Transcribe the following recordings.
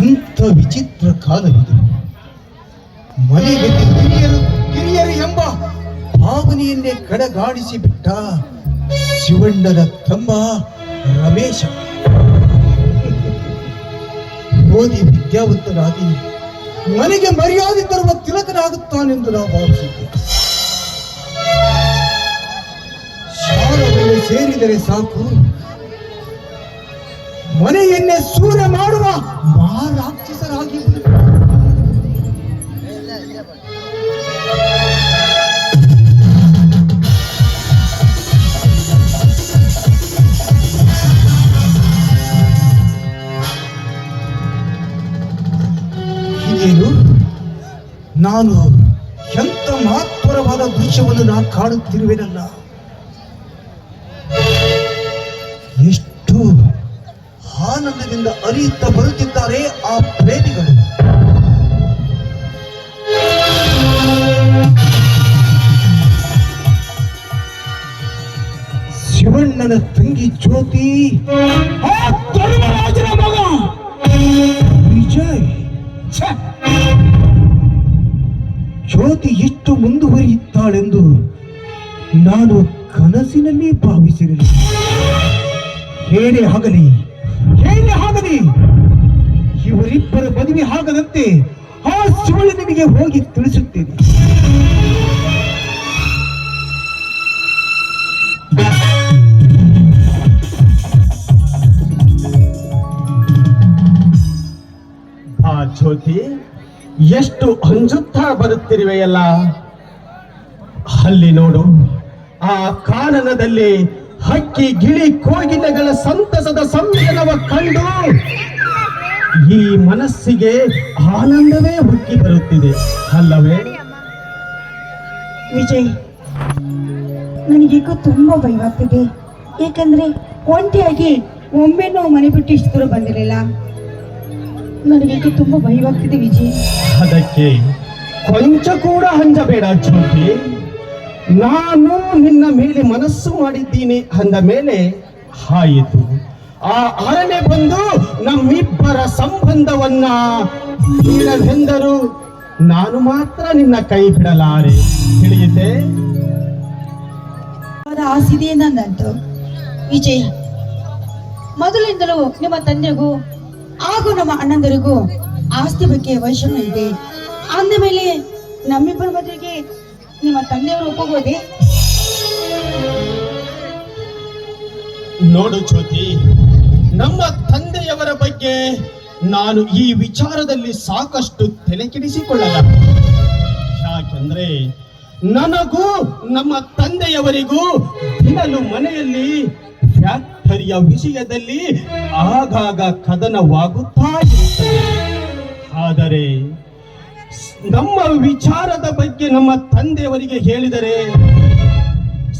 ಎಂಥ ವಿಚಿತ್ರ ಕಾಲವಿದು. ಮನೆಗೆ ಹಿರಿಯರು ಕಿರಿಯರು ಎಂಬ ಭಾವನೆಯನ್ನೇ ಕಡೆಗಾಡಿಸಿ ಬಿಟ್ಟ ಶಿವಣ್ಣನ ತಮ್ಮ ರಮೇಶ. ಓದಿ ವಿದ್ಯಾವಂತನಾಗಿ ಮನೆಗೆ ಮರ್ಯಾದೆ ತರುವ ತಿಲಕನಾಗುತ್ತಾನೆಂದು ನಾವು ಭಾವಿಸಿದ್ದೇವೆ. ಶಾಲೆಗಳು ಸೇರಿದರೆ ಸಾಕು ಮನೆಯನ್ನೇ ಸೂರ್ಯ ಮಾಡುವ ಮಹಾರಾಕ್ಷಸರಾಗಿ ನಾನು ಎಂತ ಮಹತ್ವರವಾದ ದೃಶ್ಯವನ್ನು ನಾ ಕಾಣುತ್ತಿರುವೆನಲ್ಲ ಎಷ್ಟು ಆನಂದದಿಂದ ಅರಿಯುತ್ತಾ ಬರುತ್ತಿದ್ದಾರೆ ಆ ಪ್ರೇಮಿಗಳು. ಶಿವಣ್ಣನ ತಂಗಿ ಜ್ಯೋತಿ ಮಗ! ವಿಜಯ್! ಜ್ಯೋತಿ ಎಷ್ಟು ಮುಂದುವರಿಯುತ್ತಾಳೆಂದು ನಾನು ಕನಸಿನಲ್ಲಿ ಭಾವಿಸಿರಲಿಲ್ಲ ಹೇಗೆ ಆಗಲಿ. ಹೇಗೆ ಆಗಲಿ ಇವರಿಬ್ಬರ ಮದುವೆ ಆಗದಂತೆ ಆ ಶಿವಣ್ಣನಿಗೆ ಹೋಗಿ ತಿಳಿಸುತ್ತೇನೆ. ಆ ಜ್ಯೋತಿ, ಎಷ್ಟು ಅಂಜುತ್ತಾ ಬರುತ್ತಿರುವೆಯಲ್ಲ? ಅಲ್ಲಿ ನೋಡು, ಆ ಕಾನನದಲ್ಲಿ ಹಕ್ಕಿ ಗಿಳಿ ಕೋಗಿಲೆಗಳ ಸಂತಸದ ಸಂಯನವ ಕಂಡು ಈ ಮನಸ್ಸಿಗೆ ಆನಂದವೇ ಹುಕ್ಕಿ ಬರುತ್ತಿದೆ ಅಲ್ಲವೇ? ವಿಜಯ್ ನನಗೀಗ ತುಂಬಾ ಭಯವಾಗ್ತಿದೆ ಏಕೆಂದ್ರೆ ಒಂಟಿಯಾಗಿ ಒಮ್ಮೆನೂ ಮನೆ ಬಿಟ್ಟು ಇಷ್ಟು ದೂರ ಬಂದಿರಲಿಲ್ಲ. ನನಗೀಗ ತುಂಬಾ ಭಯವಾಗ್ತಿದೆ ವಿಜಯ್. ಅದಕ್ಕೆ ಕೊಂಚ ಕೂಡ ಹಂಜಬೇಡ ಜ್ಯೋತಿ. ನಾನು ನಿನ್ನ ಮೇಲೆ ಮನಸ್ಸು ಮಾಡಿದ್ದೀನಿ ಅಂದ ಮೇಲೆ ಆಯಿತು ಆ ಆನೆ ಬಂದು ನಮ್ಮಿಬ್ಬರ ಸಂಬಂಧವನ್ನ ಬೀಳಲೆಂದರು ನಾನು ಮಾತ್ರ ನಿನ್ನ ಕೈ ಬಿಡಲಾರೆ. ತಿಳಿಯುತ್ತೆ ಆಸಿದೆ ವಿಜಯ್, ಮೊದಲಿಂದಲೂ ನಿಮ್ಮ ತಂದೆಗೂ ಹಾಗೂ ನಮ್ಮ ಅಣ್ಣಂದರಿಗೂ ಆಸ್ತಿ ಬಗ್ಗೆ ವೈಷಮ್ಯ ಇದೆ. ಅಂದ ಮೇಲೆ ನಮ್ಮಿಬ್ಬರ ಮದುವೆಗೆ ನಿಮ್ಮ ತಂದೆಯವರು ಒಪ್ಪಬಹುದೇ ನೋಡು ಜ್ಯೋತಿ, ನಮ್ಮ ತಂದೆಯವರ ಬಗ್ಗೆ ನಾನು ಈ ವಿಚಾರದಲ್ಲಿ ಸಾಕಷ್ಟು ತಲೆಕೆಡಿಸಿಕೊಳ್ಳಲ್ಲ ಯಾಕೆಂದ್ರೆ ನನಗೂ ನಮ್ಮ ತಂದೆಯವರಿಗೂ ದಿನಲು ಮನೆಯಲ್ಲಿ ಫ್ಯಾಕ್ಟರಿಯ ವಿಷಯದಲ್ಲಿ ಆಗಾಗ ಕದನವಾಗುತ್ತಾ ಇರುತ್ತದೆ. ಆದರೆ ನಮ್ಮ ವಿಚಾರದ ಬಗ್ಗೆ ನಮ್ಮ ತಂದೆಯವರಿಗೆ ಹೇಳಿದರೆ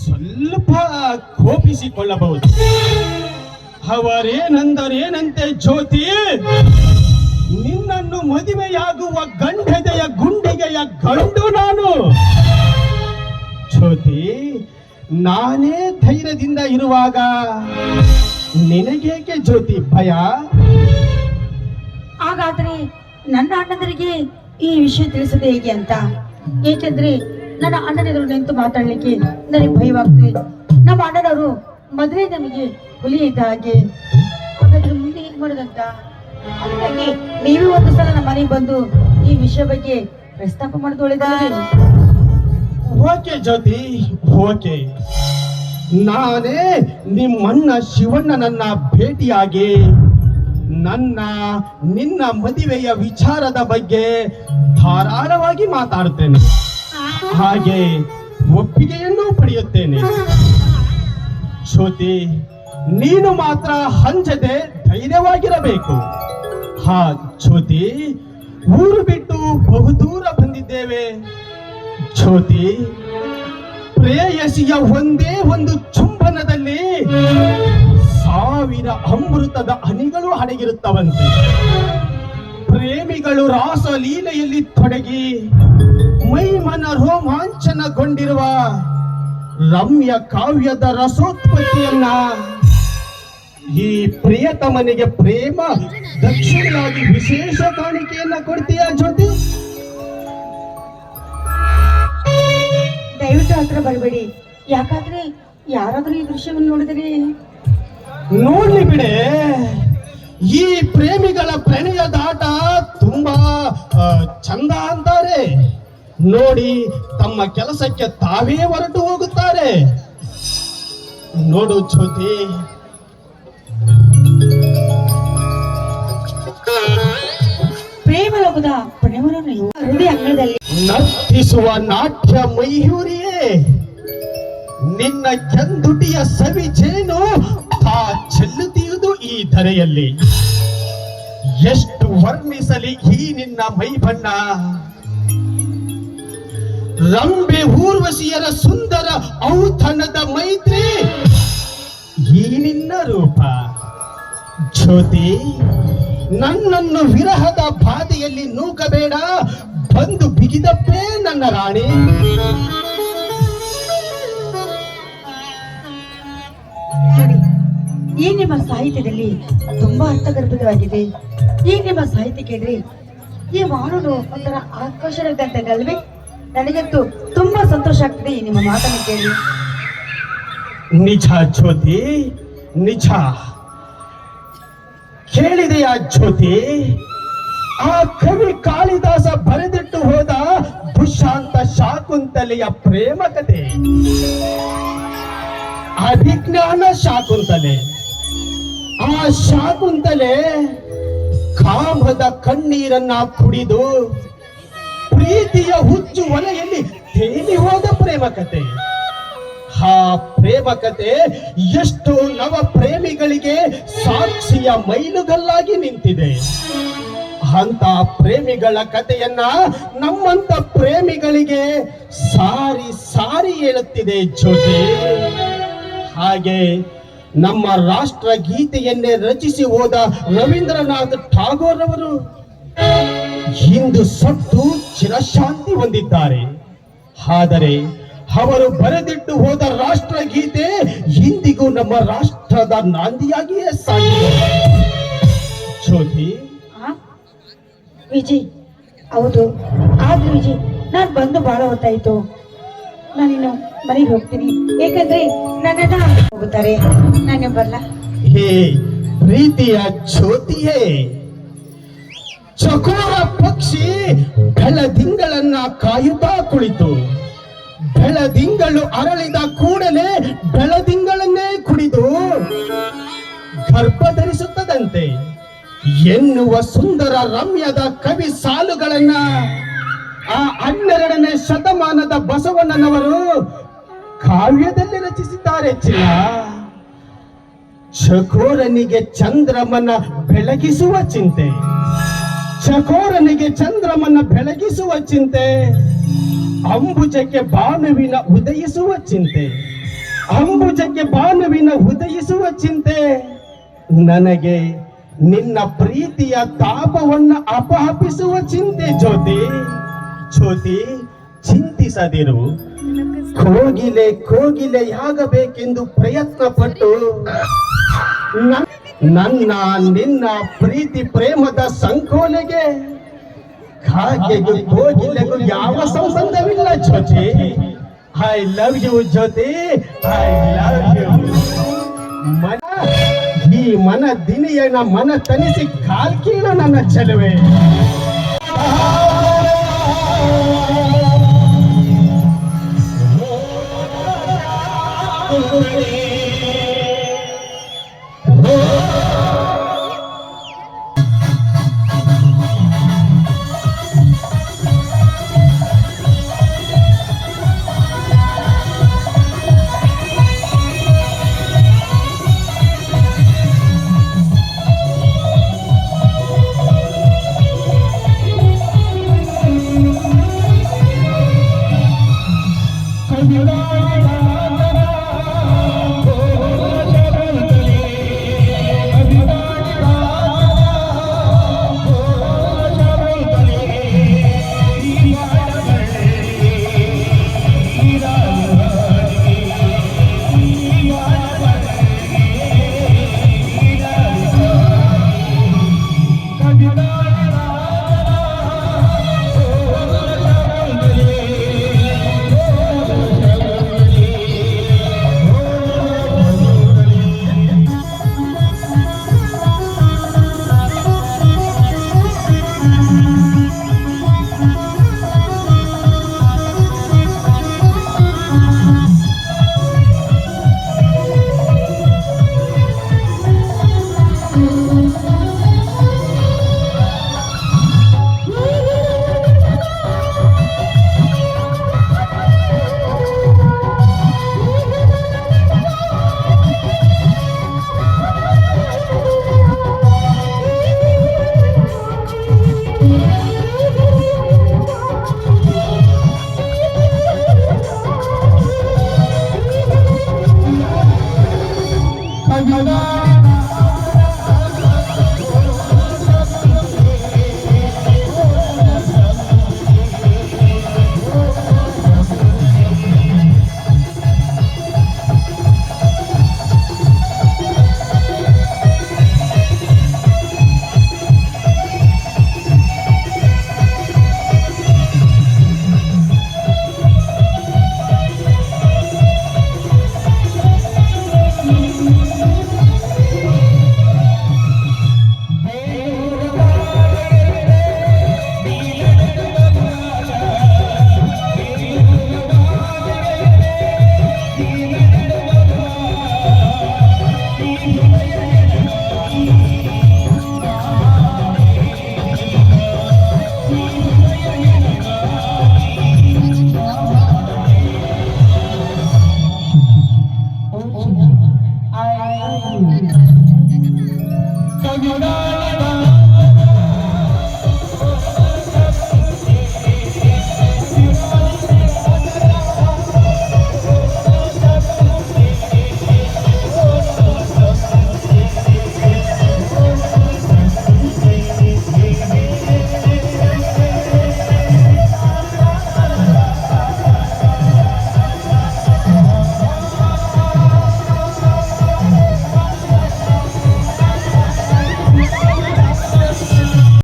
ಸ್ವಲ್ಪ ಕೋಪಿಸಿಕೊಳ್ಳಬಹುದು. ಅವರೇನೆಂದರೇನಂತೆ ಜ್ಯೋತಿ? ನಿನ್ನನ್ನು ಮದುವೆಯಾಗುವ ಗಂಡದೆಯ ಗುಂಡಿಗೆಯ ಗಂಡು ನಾನು. ಜ್ಯೋತಿ, ನಾನೇ ಧೈರ್ಯದಿಂದ ಇರುವಾಗ ನಿನಗೇಕೆ ಜ್ಯೋತಿ ಭಯ? ಹಾಗಾದ್ರೆ ನನ್ನ ಅಣ್ಣಂದರಿಗೆ ಈ ವಿಷಯ ತಿಳಿಸದೆ ಹೇಗೆ ಅಂತ? ಏಕೆಂದ್ರೆ ನನ್ನ ಅಣ್ಣನೆದುರು ನಿಂತು ಮಾತಾಡ್ಲಿಕ್ಕೆ ನನಗೆ ಭಯವಾಗ್ತದೆ. ನಮ್ಮ ಅಣ್ಣನವರು ಮದುವೆ ನಮಗೆ ಹುಲಿ ಇದ್ದ ಹಾಗೆ. ಹಾಗಾದ್ರೆ ಮುಂದೆ ಏನ್ ಮಾಡೋದಂತ? ಅದಕ್ಕಾಗಿ ನೀವೇ ಒಂದು ಸಲ ನಮ್ಮ ಮನೆಗೆ ಬಂದು ಈ ವಿಷಯ ಬಗ್ಗೆ ಪ್ರಸ್ತಾಪ ಮಾಡೋದು ಓಕೆ ಜ್ಯೋತಿ, ಓಕೆ. ನಾನೇ ನಿಮ್ಮಣ್ಣ ಶಿವಣ್ಣನನ್ನ ಭೇಟಿಯಾಗಿ ನನ್ನ, ನಿನ್ನ ಮದುವೆಯ ವಿಚಾರದ ಬಗ್ಗೆ ಧಾರಾಳವಾಗಿ ಮಾತಾಡುತ್ತೇನೆ. ಹಾಗೆ ಒಪ್ಪಿಗೆಯನ್ನು ಪಡೆಯುತ್ತೇನೆ. ಶ್ರುತಿ, ನೀನು ಮಾತ್ರ ಹಂಚದೆ ಧೈರ್ಯವಾಗಿರಬೇಕು. ಹಾ ಜ್ಯೋತಿ ಊರು ಬಿಟ್ಟು ಬಹುದೂರ ಬಂದಿದ್ದೇವೆ. ಜ್ಯೋತಿ ಪ್ರೇಯಸಿಯ ಒಂದೇ ಒಂದು ಚುಂಬನದಲ್ಲಿ ಸಾವಿರ ಅಮೃತದ ಹನಿಗಳು ಅಡಗಿರುತ್ತವಂತೆ ಪ್ರೇಮಿಗಳು ರಾಸಲೀಲೆಯಲ್ಲಿ ತೊಡಗಿ ಮೈಮನ ರೋಮಾಂಚನಗೊಂಡಿರುವ ರಮ್ಯ ಕಾವ್ಯದ ರಸೋತ್ಪತ್ತಿಯನ್ನ ಈ ಪ್ರಿಯತಮನಿಗೆ ಪ್ರೇಮ ದಕ್ಷಿಣವಾಗಿ ವಿಶೇಷ ಕಾಣಿಕೆಯನ್ನ ಕೊಡ್ತೀಯ ಜ್ಯೋತಿ? ದಯವಿಟ್ಟು ಹತ್ರ ಬರಬೇಡಿ. ಯಾಕಾದ್ರೆ ಯಾರಾದ್ರೂ ಈ ದೃಶ್ಯವನ್ನು ನೋಡಿದರೆ ನೋಡ್ಲಿ ಬಿಡೆ. ಈ ಪ್ರೇಮಿಗಳ ಪ್ರಣಯದಾಟ ತುಂಬಾ ಆ, ಚಂದ ಅಂತಾರೆ. ನೋಡಿ ತಮ್ಮ ಕೆಲಸಕ್ಕೆ ತಾವೇ ಹೊರಟು ಹೋಗುತ್ತಾರೆ. ನೋಡು ಜ್ಯೋತಿ. ನರ್ತಿಸುವ ನಾಟ್ಯ ಮೈಯೂರಿಯೇ ನಿನ್ನ ಕೆಂದುಟಿಯ ಸವಿ ಜೇನು ತಾ ಚೆಲ್ಲುತ್ತಿಯುವುದು ಈ ಧರೆಯಲ್ಲಿ. ಎಷ್ಟು ವರ್ಣಿಸಲಿ ಈ ನಿನ್ನ ಮೈ ಬಣ್ಣ ರಂಬೆ ಊರ್ವಶಿಯರ ಸುಂದರ ಔತಣದ ಮೈತ್ರಿ. ಈ ನಿನ್ನ ರೂಪ. ಜ್ಯೋತಿ, ನನ್ನನ್ನು ವಿರಹದ ಬಾಧೆಯಲ್ಲಿ ನೂಕಬೇಡ. ಬಂದು ಬಿಗಿದಪ್ಪೇ ನನ್ನ ರಾಣಿ. ಈ ನಿಮ್ಮ ಸಾಹಿತ್ಯದಲ್ಲಿ ತುಂಬಾ ಅರ್ಥಗರ್ಭಿತವಾಗಿದೆ. ಈ ನಿಮ್ಮ ಸಾಹಿತ್ಯ ಕೇಳಿದ್ರೆ ಈ ಮಾನವರು ಒಂಥರ ಆಕರ್ಷಣೆಗಂತಲ್ವೇ ನನಗಂತೂ ತುಂಬಾ ಸಂತೋಷ ಆಗ್ತದೆ ಈ ನಿಮ್ಮ ಮಾತನ್ನು ಕೇಳಿ. ನಿಜ ಜ್ಯೋತಿ, ನಿಜ. ಕೇಳಿದೆಯಾ ಜ್ಯೋತಿ? ಆ ಕವಿ ಕಾಳಿದಾಸ ಬರೆದಿಟ್ಟು ಹೋದ ದುಶಾಂತ ಶಾಕುಂತಲೆಯ ಪ್ರೇಮ ಕತೆ. ಅಭಿಜ್ಞಾನ ಶಾಕುಂತಲೆ. ಆ ಶಾಕುಂತಲೆ ಕಾಮದ ಕಣ್ಣೀರನ್ನ ಕುಡಿದು ಪ್ರೀತಿಯ ಹುಚ್ಚು ಒಲೆಯಲ್ಲಿ ತೇಲಿ ಹೋದ ಪ್ರೇಮ ಕತೆ ಆ ಪ್ರೇಮ ಕತೆ ಎಷ್ಟು ನವ ಪ್ರೇಮಿಗಳಿಗೆ ಸಾಕ್ಷಿಯ ಮೈಲುಗಲ್ಲಾಗಿ ನಿಂತಿದೆ. ಅಂತ ಪ್ರೇಮಿಗಳ ಕಥೆಯನ್ನ ನಮ್ಮಂತ ಪ್ರೇಮಿಗಳಿಗೆ ಸಾರಿ ಸಾರಿ ಹೇಳುತ್ತಿದೆ ಜೊತೆ. ಹಾಗೆ ನಮ್ಮ ರಾಷ್ಟ್ರ ಗೀತೆಯನ್ನೇ ರಚಿಸಿ ಹೋದ ರವೀಂದ್ರನಾಥ್ ಠಾಗೋರ್ ಅವರು ಇಂದು ಸತ್ತು ಚಿರಶಾಂತಿ ಹೊಂದಿದ್ದಾರೆ. ಆದರೆ ಅವರು ಬರೆದಿಟ್ಟು ಹೋದ ರಾಷ್ಟ್ರಗೀತೆ ಇಂದಿಗೂ ನಮ್ಮ ರಾಷ್ಟ್ರದ ನಾಂದಿಯಾಗಿಯೇ ಸಾಗಿದೆ. ಜ್ಯೋತಿ? ವಿಜಿ, ಹೌದು. ಆದ್ರೆ ವಿಜಯ್ ನಾನು ಬಂದು ಬಹಳ ಹೊತ್ತಾಯ್ತು. ನಾನಿನ್ನು ಮನೆಗೆ ಹೋಗ್ತೀನಿ. ಏಕೆಂದ್ರೆ ನನ್ನನ್ನ ಹೋಗುತ್ತಾರೆ. ನಾನು ಬರಲ್ಲ ಹೇ, ಪ್ರೀತಿಯ ಜ್ಯೋತಿಯೇ, ಚಕೋರ ಪಕ್ಷಿ ಬೆಳದಿಂಗಳನ್ನ ಕಾಯುತ್ತಾ ಕುಳಿತು. ಬೆಳದಿಂಗಳು ಅರಳಿದ ಕೂಡಲೇ ಬೆಳದಿಂಗಳನ್ನೇ ಕುಡಿದು ಗರ್ಭ ಧರಿಸುತ್ತದಂತೆ ಎನ್ನುವ ಸುಂದರ ರಮ್ಯದ ಕವಿ ಸಾಲುಗಳನ್ನ ಆ ಹನ್ನೆರಡನೇ ಶತಮಾನದ ಬಸವಣ್ಣನವರು ಕಾವ್ಯದಲ್ಲಿ ರಚಿಸಿದ್ದಾರೆ ಚಿನ್ನ. ಚಕೋರನಿಗೆ ಚಂದ್ರಮನ ಬೆಳಗಿಸುವ ಚಿಂತೆ. ಚಕೋರನಿಗೆ ಚಂದ್ರಮನ ಬೆಳಗಿಸುವ ಚಿಂತೆ. ಅಂಬುಜಕ್ಕೆ ಬಾನುವಿನ ಉದಯಿಸುವ ಚಿಂತೆ. ಅಂಬುಜಕ್ಕೆ ಬಾನುವಿನ ಉದಯಿಸುವ ಚಿಂತೆ. ನನಗೆ ನಿನ್ನ ಪ್ರೀತಿಯ ತಾಪವನ್ನು ಅಪಹಪಿಸುವ ಚಿಂತೆ ಜ್ಯೋತಿ. ಜ್ಯೋತಿ ಚಿಂತಿಸದಿರು. ಕೋಗಿಲೆ ಕೋಗಿಲೆಯಾಗಬೇಕೆಂದು ಪ್ರಯತ್ನ ಪಟ್ಟು ನನ್ನ, ನಿನ್ನ ಪ್ರೀತಿ ಪ್ರೇಮದ ಸಂಕೋಲೆಗೆ ಕಾಗೆಗೂ ಕೋಗಿಲೆಗೂ ಯಾವ ಸಂಬಂಧವಿಲ್ಲ Jyoti. I love you Jyoti. I love you ಮನ, ಈ ಮನ ದಿನಿಯನ ಮನ ತನಿಸಿ ಕಾಲ್ಕೀಳು ನನ್ನ ಚೆಲುವೆ. Oh.